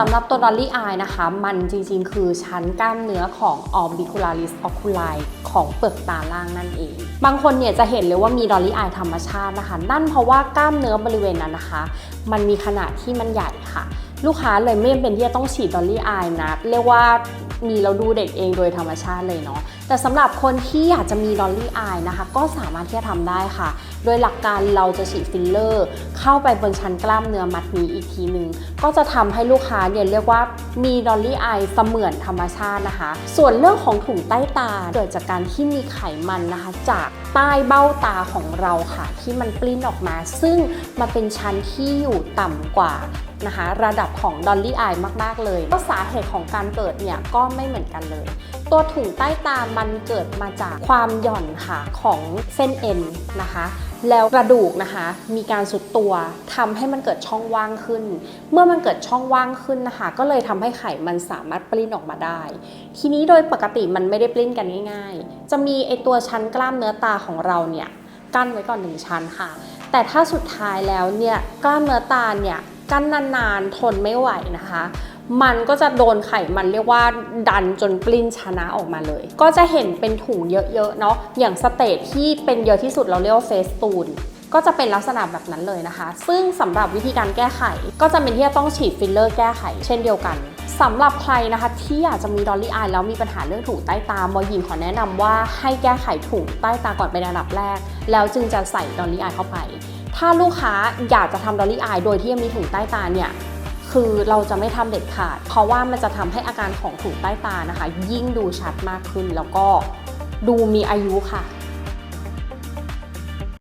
สำหรับตัวดอลลี่อายนะคะ มันจริงๆ คือชั้นกล้ามเนื้อของ orbicularis oculi ของเปลือกตาล่างนั่นเอง บางคนเนี่ยจะเห็นเลยว่ามีดอลลี่อายธรรมชาตินะคะ นั่นเพราะว่ากล้ามเนื้อบริเวณนั้นนะคะ มันมีขนาดที่มันใหญ่ค่ะ ลูกค้าเลยไม่จำเป็นที่จะต้องฉีดดอลลี่อายนะ เรียกว่ามีเราดูเด็กเองโดยธรรมชาติเลยเนาะแต่สำหรับคนที่อยากจะมีดอลลี่อายนะคะ ก็สามารถที่จะทำได้ค่ะ โดยหลักการเราจะฉีดฟิลเลอร์ เข้าไปบนชั้นกล้ามเนื้อมัดนี้อีกทีหนึ่งก็จะทำให้ลูกค้าเนี่ยเรียกว่ามีดอลลี่อายเสมือนธรรมชาตินะคะ ส่วนเรื่องของถุงใต้ตาเกิดจากการที่มีไขมันนะคะ จาก ใต้เบ้าตาของเราค่ะ ที่มันปลิ้นออกมา ซึ่งมันเป็นชั้นที่อยู่ต่ำกว่านะคะ ระดับของดอลลี่อายมาก ๆ เลย ก็สาเหตุของการเกิดเนี่ยก็ไม่เหมือนกันเลย ตัวถุงใต้ตามันเกิดมาจากความหย่อนค่ะของเส้นเอ็นนะคะ แล้วกระดูกนะคะ มีการสุดตัวทำให้มันเกิดช่องว่างขึ้น เมื่อมันเกิดช่องว่างขึ้นนะคะ ก็เลยทำให้ไขมันสามารถปลิ้นออกมาได้ ทีนี้โดยปกติมันไม่ได้ปลิ้นกันง่าย ๆ จะมีไอตัวชั้นกล้ามเนื้อตาของเราเนี่ยกั้นไว้ก่อนหนึ่งชั้นค่ะ แต่ถ้าสุดท้ายแล้วเนี่ยกล้ามเนื้อตาเนี่ยกั้นนานๆทนไม่ไหวนะคะ มันก็จะโดนไขมันเรียกว่าดันจนปลิ้นชนะออกมาเลย ก็จะเห็นเป็นถุงเยอะๆเนาะอย่างสเตจที่เป็นเยอะที่สุดเราเรียกว่าเฟสตูนก็จะเป็นลักษณะแบบนั้นเลยนะคะ ซึ่งสำหรับวิธีการแก้ไข ก็จะเป็นที่จะต้องฉีดฟิลเลอร์แก้ไข เช่นเดียวกันสำหรับใครนะคะที่อยากจะมีดอลลี่อายแล้วมีปัญหาเรื่องถุงใต้ตาหมอยิมขอแนะนำว่าให้แก้ไขถุงใต้ตาก่อนเป็นอันดับแรก แล้วจึงจะใส่ดอลลี่อายเข้าไป ถ้าลูกค้าอยากจะทำดอลลี่อายโดยที่ยังมีถุงใต้ตาเนี่ย คือเราจะไม่ทำเด็ดขาด เพราะว่ามันจะทำให้อาการของถุงใต้ตานะคะ ยิ่งดูชัดมากขึ้นแล้วก็ดูมีอายุค่ะ